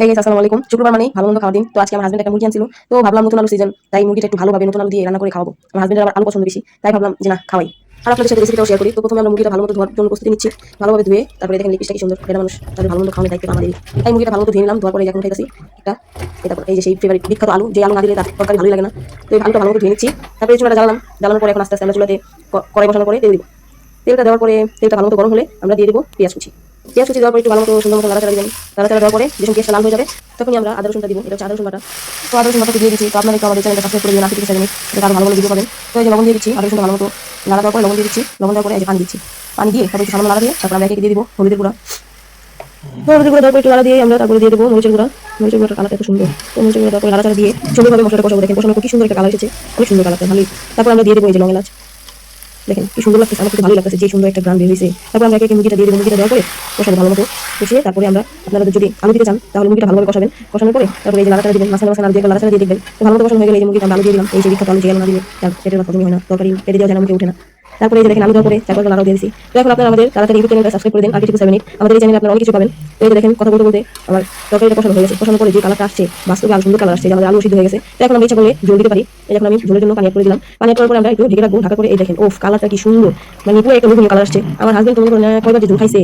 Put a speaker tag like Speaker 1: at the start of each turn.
Speaker 1: হে guess আসসালামু আলাইকুম। শুক্রবার মানে ভালো মন্দ খাওয়ার দিন। তো আজকে আমার হাজবেন্ড একটা মুরগি আনছিল। তো ভাবলাম নতুন আলু সিজন তাই মুরগিটা একটু ভালোভাবে নতুন আলু দিয়ে রান্না করে আমার হাজবেন্ডের আবার আলু পছন্দ বেশি, তাই ভাবলাম যে না, খাওয়াই। আর আপনাদের সাথে রেসিপিটাও শেয়ার করি। তো প্রথমে আমরা মুরগিটা ভালো মতো ধোয়ার জন্য প্রস্তুতি নিচ্ছি। ভালোভাবে ধুয়ে তারপরে দেখেন লিপিসটা কি সুন্দর। মানুষ তাদের ভালো মতো খাওয়ানোর দায়িত্ব আমাদের তাই মুরগিটা ভালো মতো ধুয়ে নিলাম, ধোয়ার পরে এখন এটা এই যে সেই ফেভারিট বিখ্যাত আলু, যে আলু না দিলে তার তরকারি ভালোই লাগে না। তো এই আলুটা ভালো মতো ধুয়ে নিচ্ছি। তারপরে চুলাটা জ্বালালাম। জ্বালানোর পরে এখন আস্তে আস্তে আমরা চুলাতে কড়াই বসানোর পরে তেল দিব। তেলটা দেওয়ার পরে তেলটা ভালো মতো গরম হলে আমরা দিয়ে দেবো পেঁয়াজ কুচি। পেঁয়াজ কুচি দেওয়ার পরে একটু ভালো মতো সুন্দর মতো নাড়াচাড়া দিবেন নাড়াচাড়া দেওয়ার পরে যখন লাল হয়ে যাবে, তখনই আমরা আদা, রসুনটা দিব। এটা হচ্ছে আদা, রসুন বাটা। তো আদা দিয়ে দিচ্ছি। তো আপনারা আমাদের চ্যানেলটা সাবস্ক্রাইব করে এটা আরও ভালো ভালো ভিডিও পাবেন। তো এই যে লবণ দিয়ে দিচ্ছি, আদা, রসুনটা ভালো মতো দেওয়ার পরে লবণ দিয়ে দিচ্ছি। লবণ দেওয়ার পরে এই যে পানি দিচ্ছি। পানি দিয়ে তারপরে একটু সামান্য দিয়ে তারপর আমরা একে দিয়ে দিব হলুদের গুঁড়া। হলুদের গুঁড়া একটু দিয়ে আমরা তারপরে দিয়ে দেবো মরিচের গুঁড়া। মরিচের গুঁড়াটা কালারটা এত সুন্দর। তো মরিচের গুঁড়া দিয়ে সুন্দরভাবে মশলাটা কষাবো। দেখেন কষানোর পর কি সুন্দর একটা কালার এসেছে। অনেক সুন্দর কালারটা ভালোই। তারপর আমরা দিয়ে দেবো এই যে লং এলাচ। দেখেন কি সুন্দর লাগতেছে, আমার খুব ভালো লাগতেছে যে সুন্দর একটা গ্রাম বের হয়েছে তারপর আমরা একে মুগিটা দিয়ে দেবো মুরগিটা দেওয়ার পরে কষাবো ভালো মতো কষিয়ে তারপরে আমরা আপনারা যদি আলু দিতে চান, তাহলে মুরগিটা ভালোভাবে কষাবেন। কষানোর পরে তারপরে এই যে লাড়াটা দিবেন মাসালা মাসালা দিয়ে লাড়াটা দিয়ে দেখবেন। ভালো মতো কষানো হয়ে গেলে এই মুরগিটা আলু দিয়ে দিলাম, এই যে বিখ্যাত আলু যে আলু না দিলে তার পেটের ভাত হয় না তরকারি পেটে দেওয়া যেন মুখে ওঠে না। তারপরে এই যে দেখেন, আমি পরে তারপরে লাগাও দিয়ে দিছি। তো এখন আপনারা আমাদের তাড়াতাড়ি ইউটিউব চ্যানেলটা সাবস্ক্রাইব করে দিন, আর কিছু সেভেন আমাদের এই চ্যানেলে আপনারা অনেক কিছু পাবেন। তো এই যে দেখেন, কথা বলতে বলতে আমার তরকারিটা পছন্দ হয়ে গেছে। পছন্দ করে যে কালারটা আসছে, বাস্তবে আলু সুন্দর কালার আসছে আমাদের আলু সিদ্ধ হয়ে গেছে। তো এখন আমি ইচ্ছা করলে জল দিতে পারি। এই এখন আমি জলের জন্য পানি করে দিলাম। পানি করার পরে আমরা একটু ঢেকে রাখব, ঢাকা করে। এই দেখেন ওফ কালারটা কি সুন্দর। মানে পুরো একটা নতুন কালার আসছে। আমার হাজবেন্ড তোমার কয়বার যে জল খাইছে।